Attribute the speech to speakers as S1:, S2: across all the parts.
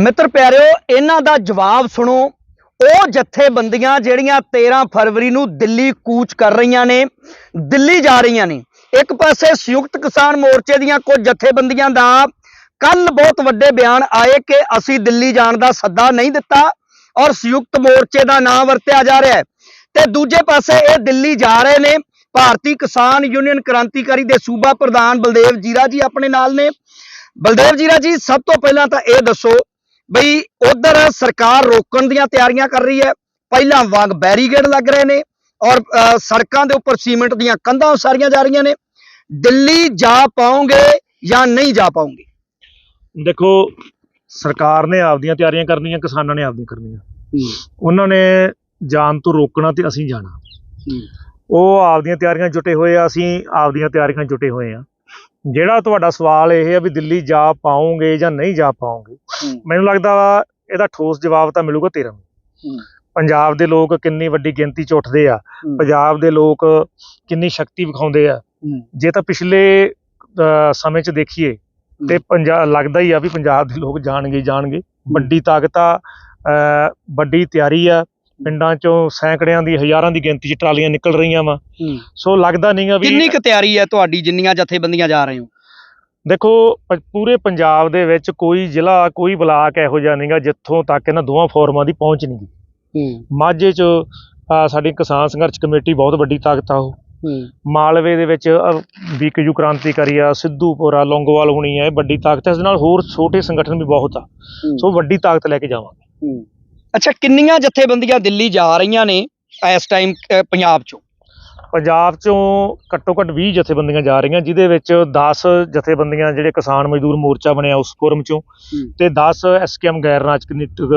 S1: ਮਿੱਤਰ ਪਿਆਰਿਓ, ਇਹਨਾਂ ਦਾ ਜਵਾਬ ਸੁਣੋ। ਉਹ ਜਥੇਬੰਦੀਆਂ ਜਿਹੜੀਆਂ 13 ਫਰਵਰੀ ਨੂੰ ਦਿੱਲੀ ਕੂਚ ਕਰ ਰਹੀਆਂ ਨੇ, ਦਿੱਲੀ ਜਾ ਰਹੀਆਂ ਨੇ। ਇੱਕ ਪਾਸੇ ਸੰਯੁਕਤ ਕਿਸਾਨ ਮੋਰਚੇ ਦੀਆਂ ਕੁਝ ਜਥੇਬੰਦੀਆਂ ਦਾ ਕੱਲ ਬਹੁਤ ਵੱਡੇ ਬਿਆਨ ਆਏ ਕਿ ਅਸੀਂ ਦਿੱਲੀ ਜਾਣ ਦਾ ਸੱਦਾ ਨਹੀਂ ਦਿੱਤਾ ਔਰ ਸੰਯੁਕਤ ਮੋਰਚੇ ਦਾ ਨਾਮ ਵਰਤਿਆ ਜਾ ਰਿਹਾ ਹੈ। ਤੇ ਦੂਜੇ ਪਾਸੇ ਇਹ ਦਿੱਲੀ ਜਾ ਰਹੇ ਨੇ। ਭਾਰਤੀ ਕਿਸਾਨ ਯੂਨੀਅਨ ਕ੍ਰਾਂਤੀਕਾਰੀ ਦੇ ਸੂਬਾ ਪ੍ਰਧਾਨ ਬਲਦੇਵ ਜੀਰਾ ਜੀ ਆਪਣੇ ਨਾਲ ਨੇ। ਬਲਦੇਵ ਜੀਰਾ ਜੀ, ਸਭ ਤੋਂ ਪਹਿਲਾਂ ਤਾਂ ਇਹ ਦੱਸੋ ਬਈ ਉਧਰ ਸਰਕਾਰ ਰੋਕਣ ਦੀਆਂ ਤਿਆਰੀਆਂ ਕਰ ਰਹੀ ਹੈ। ਪਹਿਲਾਂ ਵਾਂਗ ਬੈਰੀਗੇਡ ਲੱਗ ਰਹੇ ਨੇ ਔਰ ਸੜਕਾਂ ਦੇ ਉੱਪਰ ਸੀਮੈਂਟ ਦੀਆਂ ਕੰਧਾਂ ਉਸਾਰੀਆਂ ਜਾ ਰਹੀਆਂ ਨੇ। ਦਿੱਲੀ ਜਾ ਪਾਉਂਗੇ ਜਾਂ ਨਹੀਂ ਜਾ ਪਾਉਂਗੇ?
S2: ਦੇਖੋ ਸਰਕਾਰ ਨੇ ਆਪਦੀਆਂ ਤਿਆਰੀਆਂ ਕਰਨੀਆਂ ਕਿਸਾਨਾਂ ਨੇ ਆਪਦੀਆਂ ਕਰਨੀਆਂ। ਉਹਨਾਂ ਨੇ ਜਾਣ ਤੋਂ ਰੋਕਣਾ ਤੇ ਅਸੀਂ ਜਾਣਾ। ਉਹ ਆਪਦੀਆਂ ਤਿਆਰੀਆਂ ਜੁਟੇ ਹੋਏ ਆ ਅਸੀਂ ਆਪਦੀਆਂ ਤਿਆਰੀਆਂ ਜੁਟੇ ਹੋਏ ਆ। ਜਿਹੜਾ ਤੁਹਾਡਾ ਸਵਾਲ ਇਹ ਹੈ ਵੀ ਦਿੱਲੀ ਜਾ ਪਾਉਂਗੇ ਜਾਂ ਨਹੀਂ ਜਾ ਪਾਉਂਗੇ ਮੈਨੂੰ ਲੱਗਦਾ ਵਾ ਇਹਦਾ ਠੋਸ ਜਵਾਬ ਤਾਂ ਮਿਲੂਗਾ ਤੇਰਾ ਨੂੰ ਪੰਜਾਬ ਦੇ ਲੋਕ ਕਿੰਨੀ ਵੱਡੀ ਗਿਣਤੀ ਚ ਉੱਠਦੇ ਆ। ਪੰਜਾਬ ਦੇ ਲੋਕ ਕਿੰਨੀ ਸ਼ਕਤੀ ਵਿਖਾਉਂਦੇ ਆ। ਜੇ ਤਾਂ ਪਿਛਲੇ ਸਮੇਂ ਚ ਦੇਖੀਏ ਤੇ ਪੰਜਾਬ ਲੱਗਦਾ ਹੀ ਆ ਵੀ ਪੰਜਾਬ ਦੇ ਲੋਕ ਜਾਣਗੇ ਜਾਣਗੇ। ਵੱਡੀ ਤਾਕਤ ਆ ਵੱਡੀ ਤਿਆਰੀ ਆ। ਪਿੰਡਾਂ ਚੋਂ ਸੈਂਕੜਿਆਂ ਦੀ ਹਜ਼ਾਰਾਂ ਦੀ ਗਿਣਤੀ 'ਚ ਟਰਾਲੀਆਂ ਨਿਕਲ ਰਹੀਆਂ ਵਾ। ਸੋ ਲੱਗਦਾ ਨਹੀਂਗਾ ਵੀ
S1: ਕਿੰਨੀ ਕੁ ਤਿਆਰੀ ਹੈ ਤੁਹਾਡੀ ਜਿੰਨੀਆਂ ਜਥੇਬੰਦੀਆਂ ਜਾ ਰਹੇ ਹੋ?
S2: ਦੇਖੋ ਪੂਰੇ ਪੰਜਾਬ ਦੇ ਵਿੱਚ ਕੋਈ ਜ਼ਿਲ੍ਹਾ ਕੋਈ ਬਲਾਕ ਇਹੋ ਜਿਹਾ ਨਹੀਂਗਾ ਜਿੱਥੋਂ ਤੱਕ ਇਹਨਾਂ ਦੋਵਾਂ ਫੋਰਮਾਂ ਦੀ ਪਹੁੰਚ ਨਹੀਂ ਗਈ ਮਾਝੇ 'ਚ ਸਾਡੀ ਕਿਸਾਨ ਸੰਘਰਸ਼ ਕਮੇਟੀ ਬਹੁਤ ਵੱਡੀ ਤਾਕਤ ਆ ਉਹ। ਮਾਲਵੇ ਦੇ ਵਿੱਚ ਬੀਕਯੂ ਕ੍ਰਾਂਤੀਕਾਰੀ ਆ ਸਿੱਧੂਪੁਰਾ ਲੌਂਗੋਵਾਲ ਹੋਣੀ ਆ ਇਹ ਵੱਡੀ ਤਾਕਤ ਹੈ ਇਸ ਨਾਲ ਹੋਰ ਛੋਟੇ ਸੰਗਠਨ ਵੀ ਬਹੁਤ ਆ। ਸੋ ਵੱਡੀ ਤਾਕਤ ਲੈ ਕੇ ਜਾਵਾਂਗੇ।
S1: ਅੱਛਾ ਕਿੰਨੀਆਂ ਜਥੇਬੰਦੀਆਂ ਦਿੱਲੀ ਜਾ ਰਹੀਆਂ ਨੇ ਇਸ ਟਾਈਮ ਪੰਜਾਬ ਚੋਂ?
S2: ਪੰਜਾਬ ਚੋਂ ਘੱਟੋ ਘੱਟ 20 ਜਥੇਬੰਦੀਆਂ ਜਾ ਰਹੀਆਂ ਜਿਹਦੇ ਵਿੱਚ 10 ਜਥੇਬੰਦੀਆਂ ਜਿਹੜੇ ਕਿਸਾਨ ਮਜ਼ਦੂਰ ਮੋਰਚਾ ਬਣਿਆ ਉਸ ਫੋਰਮ ਚੋਂ ਤੇ 10 ਐਸਕੇਐਮ ਗੈਰ ਰਾਜਨੀਤਿਕ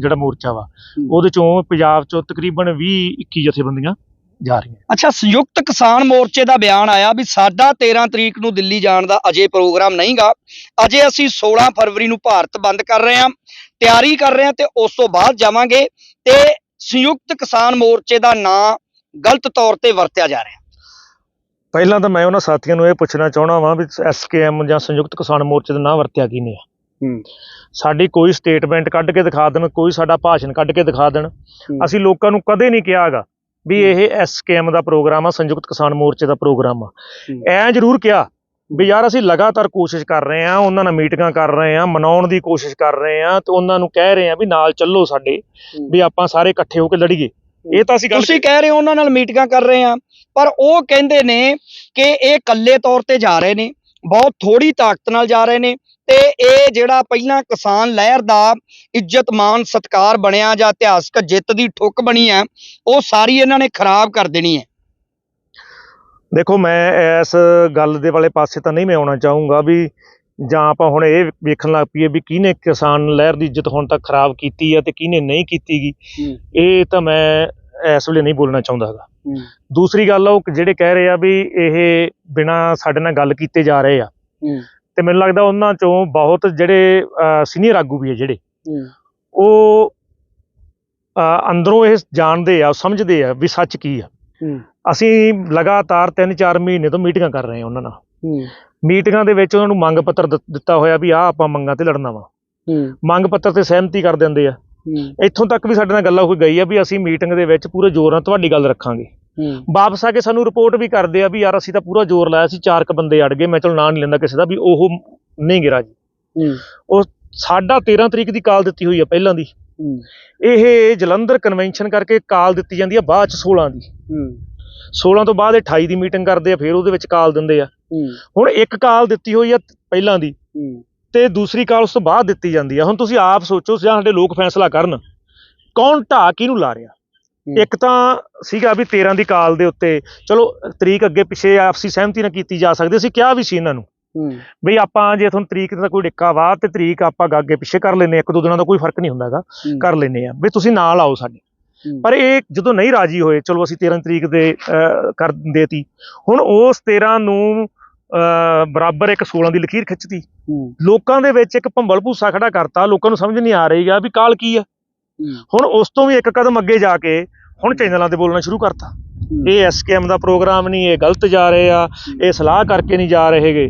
S2: ਜਿਹੜਾ ਮੋਰਚਾ ਵਾ ਉਹਦੇ ਚੋਂ ਪੰਜਾਬ ਚੋਂ ਤਕਰੀਬਨ 20 21 ਜਥੇਬੰਦੀਆਂ ਜਾ ਰਹੀਆਂ।
S1: ਅੱਛਾ ਸੰਯੁਕਤ ਕਿਸਾਨ ਮੋਰਚੇ ਦਾ ਬਿਆਨ ਆਇਆ ਵੀ ਸਾਡਾ 13 ਤਰੀਕ ਨੂੰ ਦਿੱਲੀ ਜਾਣ ਦਾ ਅਜੇ ਪ੍ਰੋਗਰਾਮ ਨਹੀਂਗਾ। ਅਜੇ ਅਸੀਂ 16 ਫਰਵਰੀ ਨੂੰ ਭਾਰਤ ਬੰਦ ਕਰ ਰਹੇ ਹਾਂ ਤਿਆਰੀ ਕਰ ਰਹੇ ਹਾਂ ਤੇ ਉਸ ਤੋਂ ਬਾਅਦ ਜਾਵਾਂਗੇ ਤੇ ਸੰਯੁਕਤ ਕਿਸਾਨ ਮੋਰਚੇ ਦਾ ਨਾਂ ਗਲਤ ਤੌਰ ਤੇ ਵਰਤਿਆ ਜਾ ਰਿਹਾ।
S2: ਪਹਿਲਾਂ ਤਾਂ ਮੈਂ ਉਹਨਾਂ ਸਾਥੀਆਂ ਨੂੰ ਇਹ ਪੁੱਛਣਾ ਚਾਹਣਾ ਵਾਂ ਵੀ ਐਸਕੇਐਮ ਜਾਂ ਸੰਯੁਕਤ ਕਿਸਾਨ ਮੋਰਚੇ ਦਾ ਨਾਂ ਵਰਤਿਆ ਕੀ ਨੇ ਆ। ਸਾਡੀ ਕੋਈ ਸਟੇਟਮੈਂਟ ਕੱਢ ਕੇ ਦਿਖਾ ਦੇਣ ਕੋਈ ਸਾਡਾ ਭਾਸ਼ਣ ਕੱਢ ਕੇ ਦਿਖਾ ਦੇਣ। ਅਸੀਂ ਲੋਕਾਂ ਨੂੰ ਕਦੇ ਨਹੀਂ ਕਿਹਾਗਾ ਵੀ ਇਹ ਐਸਕੇਐਮ ਦਾ ਪ੍ਰੋਗਰਾਮ ਆ ਸੰਯੁਕਤ ਕਿਸਾਨ ਮੋਰਚੇ ਦਾ ਪ੍ਰੋਗਰਾਮ ਆ। ਐਂ ਜ਼ਰੂਰ ਕਿਹਾ ਵੀ ਯਾਰ ਅਸੀਂ ਲਗਾਤਾਰ ਕੋਸ਼ਿਸ਼ ਕਰ ਰਹੇ ਆ ਉਹਨਾਂ ਨਾਲ ਮੀਟਿੰਗਾਂ ਕਰ ਰਹੇ ਆ ਮਨਾਉਣ ਦੀ ਕੋਸ਼ਿਸ਼ ਕਰ ਰਹੇ ਆ ਤੇ ਉਹਨਾਂ ਨੂੰ ਕਹਿ ਰਹੇ ਆ ਵੀ ਨਾਲ ਚੱਲੋ ਸਾਡੇ ਵੀ ਆਪਾਂ ਸਾਰੇ ਇਕੱਠੇ ਹੋ ਕੇ ਲੜੀਏ। ਇਹ ਤਾਂ ਅਸੀਂ ਗੱਲ
S1: ਤੁਸੀਂ ਕਹਿ ਰਹੇ ਹੋ ਉਹਨਾਂ ਨਾਲ ਮੀਟਿੰਗਾਂ ਕਰ ਰਹੇ ਆ ਪਰ ਉਹ ਕਹਿੰਦੇ ਨੇ ਕਿ ਇਹ ਇਕੱਲੇ ਤੌਰ ਤੇ ਜਾ ਰਹੇ ਨੇ ਬਹੁਤ ਥੋੜੀ ਤਾਕਤ ਨਾਲ ਜਾ ਰਹੇ ਨੇ ਤੇ ਇਹ ਜਿਹੜਾ ਪਹਿਲਾਂ ਕਿਸਾਨ ਲਹਿਰ ਦਾ ਇੱਜ਼ਤ ਮਾਨ ਸਤਕਾਰ ਬਣਿਆ ਜਾਂ ਇਤਿਹਾਸਕ ਜਿੱਤ ਦੀ ਠੁੱਕ ਬਣੀ ਹੈ ਉਹ ਸਾਰੀ ਇਹਨਾਂ ਨੇ ਖਰਾਬ ਕਰ ਦੇਣੀ ਹੈ।
S2: ਦੇਖੋ ਮੈਂ ਇਸ ਗੱਲ ਦੇ ਵਾਲੇ ਪਾਸੇ ਤਾਂ ਨਹੀਂ ਮੈਂ ਆਉਣਾ ਚਾਹੂੰਗਾ ਵੀ ਜਾਂ ਆਪਾਂ ਹੁਣ ਇਹ ਵੇਖਣ ਲੱਗ ਪਈਏ ਵੀ ਕਿਹਨੇ ਕਿਸਾਨ ਲਹਿਰ ਦੀ ਇੱਜ਼ਤ ਹੁਣ ਤੱਕ ਖਰਾਬ ਕੀਤੀ ਆ ਤੇ ਕਿਹਨੇ ਨਹੀਂ ਕੀਤੀਗੀ ਇਹ ਤਾਂ ਮੈਂ ਇਸ ਵੇਲੇ ਨਹੀਂ ਬੋਲਣਾ ਚਾਹੁੰਦਾ ਹੈਗਾ। ਦੂਸਰੀ ਗੱਲ ਉਹ ਜਿਹੜੇ ਕਹਿ ਰਹੇ ਆ ਵੀ ਇਹ ਬਿਨਾ ਸਾਡੇ ਨਾਲ ਗੱਲ ਕੀਤੇ ਜਾ ਰਹੇ ਆ। ਤੇ ਮੈਨੂੰ ਲੱਗਦਾ ਉਹਨਾਂ ਚੋਂ ਬਹੁਤ ਜਿਹੜੇ ਸੀਨੀਅਰ ਆਗੂ ਵੀ ਆ ਜਿਹੜੇ। ਉਹ ਅੰਦਰੋਂ ਇਹ ਜਾਣਦੇ ਆ ਸਮਝਦੇ ਆ ਵੀ ਸੱਚ ਕੀ ਆ। ਅਸੀਂ ਲਗਾਤਾਰ 3-4 ਮਹੀਨੇ ਤੋਂ ਮੀਟਿੰਗਾਂ ਕਰ ਰਹੇ ਹਾਂ ਉਹਨਾਂ ਨਾਲ। ਮੀਟਿੰਗਾਂ ਦੇ ਵਿੱਚ ਉਹਨਾਂ ਨੂੰ ਮੰਗ ਪੱਤਰ ਦਿੱਤ- ਹੋਇਆ ਵੀ ਆਹ ਆਪਾਂ ਮੰਗਾਂ ਤੇ ਲੜਨਾ ਵਾ। ਮੰਗ ਪੱਤਰ ਤੇ ਸਹਿਮਤੀ ਕਰ ਦਿੰਦੇ ਆ। ਇੱਥੋਂ ਤੱਕ ਵੀ ਸਾਡੇ ਨਾਲ ਗੱਲਾਂ ਹੋਈ ਗਈ ਆ ਵੀ ਅਸੀਂ ਮੀਟਿੰਗ ਦੇ ਵਿੱਚ ਪੂਰੇ ਜ਼ੋਰ ਨਾਲ ਤੁਹਾਡੀ ਗੱਲ ਰੱਖਾਂਗੇ। ਵਾਪਸ ਆ ਕੇ ਸਾਨੂੰ ਰਿਪੋਰਟ ਵੀ ਕਰਦੇ ਆ ਵੀ ਯਾਰ ਅਸੀਂ ਤਾਂ ਪੂਰਾ ਜ਼ੋਰ ਲਾਇਆ ਸੀ ਚਾਰ ਕ ਬੰਦੇ ਅੜ ਗਏ ਮੈਂ ਚਲ ਨਾਂ ਨਹੀਂ ਲੈਂਦਾ ਕਿਸੇ ਦਾ ਵੀ ਉਹ ਨਹੀਂ ਗਿਰਾ ਜੀ। ਉਹ ਸਾਡਾ 13 ਤਰੀਕ ਦੀ ਕਾਲ ਦਿੱਤੀ ਹੋਈ ਆ ਪਹਿਲਾਂ ਦੀ। ਇਹ ਜਲੰਧਰ ਕਨਵੈਨਸ਼ਨ ਕਰਕੇ ਕਾਲ ਦਿੱਤੀ ਜਾਂਦੀ ਆ ਬਾਅਦ ਚ 16 ਦੀ। 16 ਤੋਂ ਬਾਅਦ ਇਹ 28 ਦੀ ਮੀਟਿੰਗ ਕਰਦੇ ਆ ਫਿਰ ਉਹਦੇ ਵਿੱਚ ਕਾਲ ਦਿੰਦੇ ਆ। ਹੁਣ ਇੱਕ ਕਾਲ ਦਿੱਤੀ ਹੋਈ ਆ ਪਹਿਲਾਂ ਦੀ ਤੇ ਦੂਸਰੀ ਕਾਲ ਉਸ ਤੋਂ ਬਾਅਦ ਦਿੱਤੀ ਜਾਂਦੀ ਆ। ਹੁਣ ਤੁਸੀਂ ਆਪ ਸੋਚੋ ਜਾਂ ਸਾਡੇ ਲੋਕ ਫੈਸਲਾ ਕਰਨ। ਕੌਣ ਢਾਹ ਕਿਹਨੂੰ ਲਾ ਰਿਹਾ? ਇੱਕ ਤਾਂ ਸੀਗਾ ਵੀ 13 ਦੀ ਕਾਲ ਦੇ ਉੱਤੇ ਚਲੋ ਤਰੀਕ ਅੱਗੇ ਪਿੱਛੇ ਆਪਸੀ ਸਹਿਮਤੀ ਨਾਲ ਕੀਤੀ ਜਾ ਸਕਦੀ ਸੀ ਕਿਹਾ ਵੀ ਸੀ ਇਹਨਾਂ ਨੂੰ। ਬਈ ਆਪਾਂ ਜੇ ਤੁਹਾਨੂੰ ਤਰੀਕ ਦਾ ਕੋਈ ਡਿੱਕਾ ਵਾ ਤੇ ਤਰੀਕ ਆਪਾਂ ਅੱਗੇ ਪਿੱਛੇ ਕਰ ਲੈਨੇ ਇੱਕ ਦੋ ਦਿਨਾਂ ਦਾ ਕੋਈ ਫ਼ਰਕ ਨਹੀਂ ਹੁੰਦਾਗਾ ਕਰ ਲੈਨੇ ਆ ਵੀ ਤੁਸੀਂ ਨਾਲ ਆਓ ਸਾਡੇ। ਪਰ ਇਹ ਜਦੋਂ ਨਹੀਂ ਰਾਜੀ ਹੋਏ ਚਲੋ ਅਸੀਂ 13 ਤਰੀਕ ਦੇ ਕਰ ਦੇਤੀ ਹੁਣ ਉਸ 13 ਨੂੰ ਬਰਾਬਰ ਇੱਕ 16 ਦੀ ਲਕੀਰ ਖਿੱਚਤੀ। ਲੋਕਾਂ ਦੇ ਵਿੱਚ ਇੱਕ ਭੰਬਲ ਭੂਸਾ ਖੜਾ ਕਰਤਾ ਲੋਕਾਂ ਨੂੰ ਸਮਝ ਨਹੀਂ ਆ ਰਹੀਗਾ ਵੀ ਕਾਲ ਕੀ ਆ। ਹੁਣ ਉਸ ਤੋਂ ਵੀ ਇੱਕ ਕਦਮ ਅੱਗੇ ਜਾ ਕੇ ਹੁਣ ਚੈਨਲਾਂ ਤੇ ਬੋਲਣਾ ਸ਼ੁਰੂ ਕਰਤਾ। ਇਹ ਐਸਕੇਐਮ ਦਾ ਪ੍ਰੋਗਰਾਮ ਨਹੀਂ ਇਹ ਗਲਤ ਜਾ ਰਹੇ ਆ ਇਹ ਸਲਾਹ ਕਰਕੇ ਨਹੀਂ ਜਾ ਰਹੇਗੇ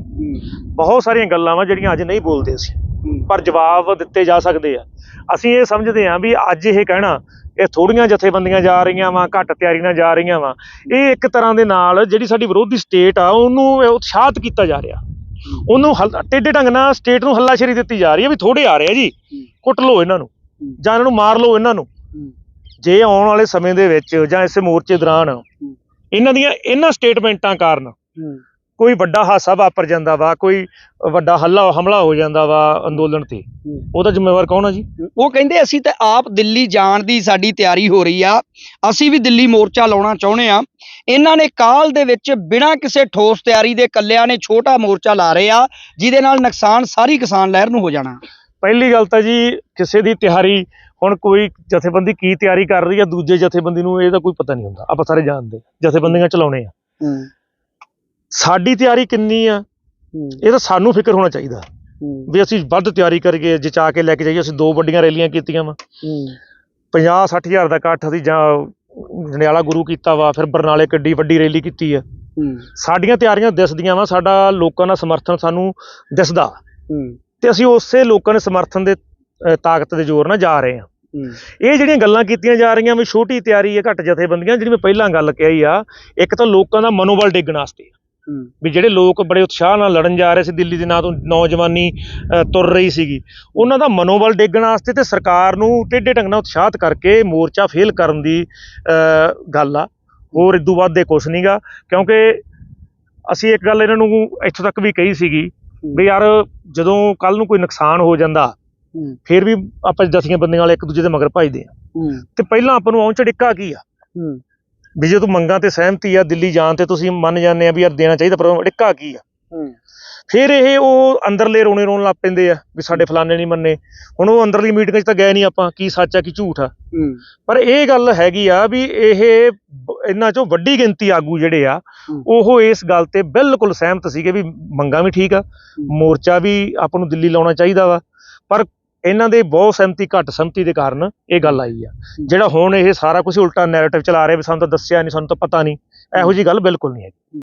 S2: ਬਹੁਤ ਸਾਰੀਆਂ ਗੱਲਾਂ ਵਾ ਜਿਹੜੀਆਂ ਅੱਜ ਨਹੀਂ ਬੋਲਦੇ ਅਸੀਂ। ਪਰ ਜਵਾਬ ਦਿੱਤੇ ਜਾ ਸਕਦੇ ਆ। ਅਸੀਂ ਇਹ ਸਮਝਦੇ ਹਾਂ ਵੀ ਅੱਜ ਇਹ ਕਹਿਣਾ ਇਹ ਥੋੜੀਆਂ ਜਥੇਬੰਦੀਆਂ ਜਾ ਰਹੀਆਂ ਵਾ ਘੱਟ ਤਿਆਰੀ ਨਾਲ ਜਾ ਰਹੀਆਂ ਵਾ। ਇਹ ਇੱਕ ਤਰ੍ਹਾਂ ਦੇ ਨਾਲ ਜਿਹੜੀ ਸਾਡੀ ਵਿਰੋਧੀ ਸਟੇਟ ਆ ਉਹਨੂੰ ਉਤਸ਼ਾਹਤ ਕੀਤਾ ਜਾ ਰਿਹਾ। ਉਹਨੂੰ ਟੇਢੇ ਢੰਗ ਨਾਲ ਸਟੇਟ ਨੂੰ ਹੱਲਾਸ਼ੇਰੀ ਦਿੱਤੀ ਜਾ ਰਹੀ ਹੈ ਵੀ ਥੋੜੇ ਆ ਰਹੇ ਆ ਜੀ। ਕੁੱਟ ਲਓ ਇਹਨਾਂ ਨੂੰ। ਜਾਂ ਇਹਨਾਂ ਨੂੰ ਮਾਰ ਲਓ ਇਹਨਾਂ ਨੂੰ। ਜੇ ਆਉਣ ਵਾਲੇ ਸਮੇਂ ਦੇ ਵਿੱਚ ਜਾਂ ਇਸੇ ਮੋਰਚੇ ਦੌਰਾਨ ਇਹਨਾਂ ਦੀਆਂ ਇਹਨਾਂ ਸਟੇਟਮੈਂਟਾਂ ਕਾਰਨ ਕੋਈ ਵੱਡਾ ਹਾਸਾ ਵਾਪਰ ਜਾਂਦਾ ਵਾ ਕੋਈ ਵੱਡਾ ਹੱਲਾ ਹਮਲਾ ਹੋ ਜਾਂਦਾ ਵਾ ਅੰਦੋਲਨ ਤੇ ਉਹਦਾ ਜ਼ਿੰਮੇਵਾਰ ਕੌਣ ਆ ਜੀ?
S1: ਉਹ ਕਹਿੰਦੇ ਅਸੀਂ ਤਾਂ ਆਪ ਦਿੱਲੀ ਜਾਣ ਦੀ ਸਾਡੀ ਤਿਆਰੀ ਹੋ ਰਹੀ ਆ ਅਸੀਂ ਵੀ ਦਿੱਲੀ ਮੋਰਚਾ ਲਾਉਣਾ ਚਾਹੁੰਦੇ ਆ। ਇਹਨਾਂ ਨੇ ਕਾਲ ਦੇ ਵਿੱਚ ਬਿਨਾਂ ਕਿਸੇ ਠੋਸ ਤਿਆਰੀ ਦੇ ਕੱਲਿਆਂ ਨੇ ਛੋਟਾ ਮੋਰਚਾ ਲਾ ਰਹੇ ਆ ਜਿਹਦੇ ਨਾਲ ਨੁਕਸਾਨ ਸਾਰੀ ਕਿਸਾਨ ਲਹਿਰ ਨੂੰ ਹੋ ਜਾਣਾ।
S2: ਪਹਿਲੀ ਗੱਲ ਤਾਂ ਜੀ ਕਿਸੇ ਦੀ ਤਿਆਰੀ ਹੁਣ ਕੋਈ ਜਥੇਬੰਦੀ ਕੀ ਤਿਆਰੀ ਕਰ ਰਹੀ ਆ ਦੂਜੇ ਜਥੇਬੰਦੀ ਨੂੰ ਇਹਦਾ ਕੋਈ ਪਤਾ ਨਹੀਂ ਹੁੰਦਾ। ਆਪਾਂ ਸਾਰੇ ਜਾਣਦੇ ਜਥੇਬੰਦੀਆਂ ਚਲਾਉਣੇ ਆ। ਸਾਡੀ ਤਿਆਰੀ ਕਿੰਨੀ ਆ ਇਹ ਤਾਂ ਸਾਨੂੰ ਫਿਕਰ ਹੋਣਾ ਚਾਹੀਦਾ। ਵੀ ਅਸੀਂ ਵੱਧ ਤਿਆਰੀ ਕਰੀਏ ਜਿਚਾ ਕੇ ਲੈ ਕੇ ਜਾਈਏ ਅਸੀਂ ਦੋ ਵੱਡੀਆਂ ਰੈਲੀਆਂ ਕੀਤੀਆਂ ਵਾ। 50 60 ਹਜ਼ਾਰ ਦਾ ਇਕੱਠ ਅਸੀਂ ਜਾਂ ਜੰਡਿਆਲਾ ਗੁਰੂ ਕੀਤਾ ਵਾ ਫਿਰ ਬਰਨਾਲੇ ਕਿੱਡੀ ਵੱਡੀ ਰੈਲੀ ਕੀਤੀ ਆ। ਸਾਡੀਆਂ ਤਿਆਰੀਆਂ ਦਿਸਦੀਆਂ ਵਾ ਸਾਡਾ ਲੋਕਾਂ ਦਾ ਸਮਰਥਨ ਸਾਨੂੰ ਦਿਸਦਾ। ਤੇ ਅਸੀਂ ਉਸੇ ਲੋਕਾਂ ਦੇ ਸਮਰਥਨ ਦੇ ਤਾਕਤ ਦੇ ਜ਼ੋਰ ਨਾਲ ਜਾ ਰਹੇ ਹਾਂ। ਇਹ ਜਿਹੜੀਆਂ ਗੱਲਾਂ ਕੀਤੀਆਂ ਜਾ ਰਹੀਆਂ ਵੀ ਛੋਟੀ ਤਿਆਰੀ ਹੈ ਘੱਟ ਜਥੇਬੰਦੀਆਂ ਜਿਹੜੀ ਮੈਂ ਪਹਿਲਾਂ ਗੱਲ ਕਹੀ ਆ ਇੱਕ ਤਾਂ ਲੋਕਾਂ ਦਾ ਮਨੋਬਲ ਡਿੱਗਣ ਵਾਸਤੇ। ਵੀ ਜਿਹੜੇ ਲੋਕ ਬੜੇ ਉਤਸ਼ਾਹ ਨਾਲ ਲੜਨ ਜਾ ਰਹੇ ਸੀ ਦਿੱਲੀ ਦੇ ਨਾਂ ਤੋਂ ਨੌਜਵਾਨੀ ਤੁਰ ਰਹੀ ਸੀਗੀ। ਉਹਨਾਂ ਦਾ ਮਨੋਬਲ ਡੇਗਣ ਵਾਸਤੇ ਤੇ ਸਰਕਾਰ ਨੂੰ ਟੇਢੇ ਢੰਗ ਨਾਲ ਉਤਸ਼ਾਹਤ ਕਰਕੇ ਮੋਰਚਾ ਫੇਲ ਕਰਨ ਦੀ ਗੱਲ ਆ। ਹੋਰ ਇਦੋਂ ਵੱਧ ਦੇ ਕੁਛ ਨਹੀਂਗਾ ਕਿਉਂਕਿ ਅਸੀਂ ਇੱਕ ਗੱਲ ਇਹਨਾਂ ਨੂੰ ਇੱਥੋਂ ਤੱਕ ਵੀ ਕਹੀ ਸੀਗੀ ਵੀ ਯਾਰ ਜਦੋਂ ਕੱਲ ਨੂੰ ਕੋਈ ਨੁਕਸਾਨ ਹੋ ਜਾਂਦਾ ਫਿਰ ਵੀ ਆਪਾਂ ਦਸੀਆਂ ਬੰਦੀਆਂ ਵਾਲੇ ਇੱਕ ਦੂਜੇ ਦੇ ਮਗਰ ਭਜਦੇ ਆ। ਤੇ ਪਹਿਲਾਂ ਆਪਾਂ ਨੂੰ ਆਉਂ ਚੜਿੱਕਾ ਕੀ ਆ? ਵੀ ਜੇ ਤੂੰ ਮੰਗਾਂ ਤੇ ਸਹਿਮਤੀ ਆ ਦਿੱਲੀ ਜਾਣ ਤੇ ਤੁਸੀਂ ਮੰਨ ਜਾਂਦੇ ਆ ਵੀ ਯਾਰ ਦੇਣਾ ਚਾਹੀਦਾ ਪਰ ਅੜਿੱਕਾ ਕੀ ਆ? ਫਿਰ ਇਹ ਉਹ ਅੰਦਰਲੇ ਰੋਣੇ ਰੋਣ ਲੱਗ ਪੈਂਦੇ ਆ ਵੀ ਸਾਡੇ ਫਲਾਣੇ ਨਹੀਂ ਮੰਨੇ। ਹੁਣ ਉਹ ਅੰਦਰਲੀ ਮੀਟਿੰਗ 'ਚ ਤਾਂ ਗਏ ਨਹੀਂ ਆਪਾਂ ਕੀ ਸੱਚ ਆ ਕੀ ਝੂਠ ਆ। ਪਰ ਇਹ ਗੱਲ ਹੈਗੀ ਆ ਵੀ ਇਹ ਇਹਨਾਂ ਚੋਂ ਵੱਡੀ ਗਿਣਤੀ ਆਗੂ ਜਿਹੜੇ ਆ। ਉਹ ਇਸ ਗੱਲ ਤੇ ਬਿਲਕੁਲ ਸਹਿਮਤ ਸੀਗੇ ਵੀ ਮੰਗਾਂ ਵੀ ਠੀਕ ਆ ਮੋਰਚਾ ਵੀ ਆਪਾਂ ਨੂੰ ਦਿੱਲੀ ਲਾਉਣਾ ਚਾਹੀਦਾ ਵਾ। ਪਰ ਇਹਨਾਂ ਦੇ ਬਹੁਤ ਸਹਿਮਤੀ, ਘੱਟ ਸਹਿਮਤੀ ਦੇ ਕਾਰਨ ਇਹ ਗੱਲ ਆਈ ਆ। ਜਿਹੜਾ ਹੁਣ ਇਹ ਸਾਰਾ ਕੁਝ ਉਲਟਾ ਨੈਰੇਟਿਵ ਚਲਾ ਰਹੇ ਵੀ ਸਾਨੂੰ ਤਾਂ ਦੱਸਿਆ ਨਹੀਂ ਸਾਨੂੰ ਤਾਂ ਪਤਾ ਨਹੀਂ ਇਹੋ ਜੀ ਗੱਲ ਬਿਲਕੁਲ ਨਹੀਂ ਹੈਗੀ।